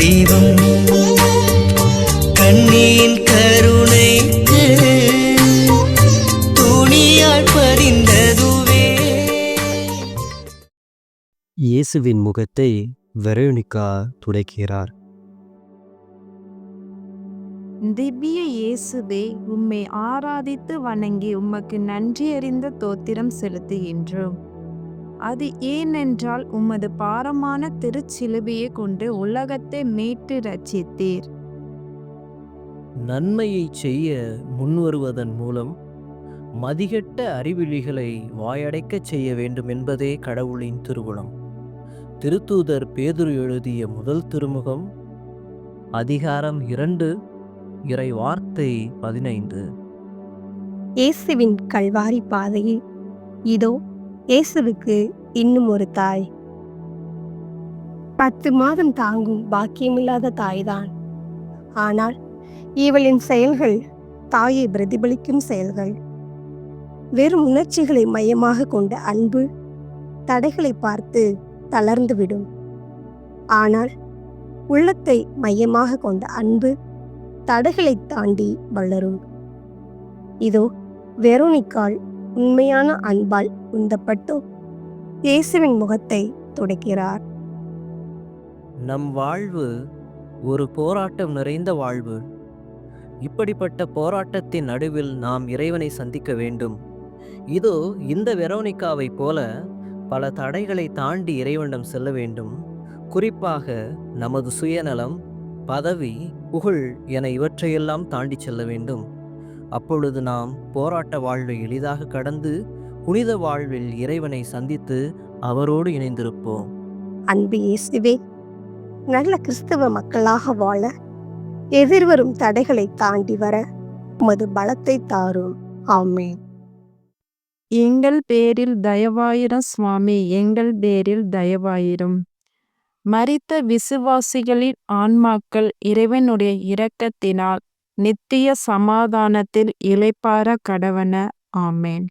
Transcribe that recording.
வடிவம் கண்ணியின் கருணைக்கு துணியால் பதிந்ததுவே. இயேசுவின் முகத்தை வெரோனிகா துடைக்கிறார். திவ்ய இயேசுவே உம்மை ஆராதித்து வணங்கி உமக்கு நன்றியறிந்த தோத்திரம் செலுத்துகின்றோம். அது ஏனென்றால் உமது பாரமான திருச்சிலுவையை கொண்டு உலகத்தை மீட்டு ரட்சித்தீர் நன்மையை செய்ய முன்வருவதன் மூலம் மதிகெட்ட அறிவிலிகளை வாயடைக்கச் செய்ய வேண்டும் என்பதே கடவுளின் திருவுளம். திருத்தூதர் பேதுரு எழுதிய முதல் திருமுகம் அதிகாரம் இரண்டு இறை வார்த்தை பதினைந்து. இயேசுவின் கல்வாரி பாதையில் இதோ இயேசுவுக்கு இன்னும் ஒரு தாய். பத்து மாதம் தாங்கும் பாக்கியமில்லாத தாய்தான். ஆனால் இவளின் செயல்கள் தாயை பிரதிபலிக்கும் செயல்கள். வெறும் உணர்ச்சிகளை மையமாக கொண்ட அன்பு தடைகளை பார்த்து தளர்ந்துவிடும். ஆனால் உள்ளத்தை மையமாக கொண்ட அன்பு தடைகளை தாண்டி வளரும். இதோ வெரோனிக்கால் உண்மையான அன்பால் உந்தப்பட்டு இயேசுவின் முகத்தை துடைக்கிறார். நம் வாழ்வு ஒரு போராட்டம் நிறைந்த வாழ்வு. இப்படிப்பட்ட போராட்டத்தின் நடுவில் நாம் இறைவனை சந்திக்க வேண்டும். இதோ இந்த வெரோனிக்காவைப் போல பல தடைகளை தாண்டி இறைவனிடம் செல்ல வேண்டும். குறிப்பாக நமது சுயநலம் பதவி புகழ் என இவற்றையெல்லாம் தாண்டி செல்ல வேண்டும். அப்பொழுது நாம் போராட்ட வாழ்வை எளிதாக கடந்து புனித வாழ்வில் இறைவனை சந்தித்து அவரோடு இணைந்திருப்போம். அன்பு இயேசுவே நல்ல கிறிஸ்தவ மக்களாக வாழ எதிர்வரும் தடைகளை தாண்டி வர உமது பலத்தை தாரும். ஆமென். எங்கள் பேரில் தயவாயிரம் சுவாமி எங்கள் பேரில் தயவாயிரும். மரித்த விசுவாசிகளின் ஆன்மாக்கள் இறைவனுடைய இரக்கத்தினால் நித்திய சமாதானத்தில் இளைப்பார கடவன. ஆமேன்.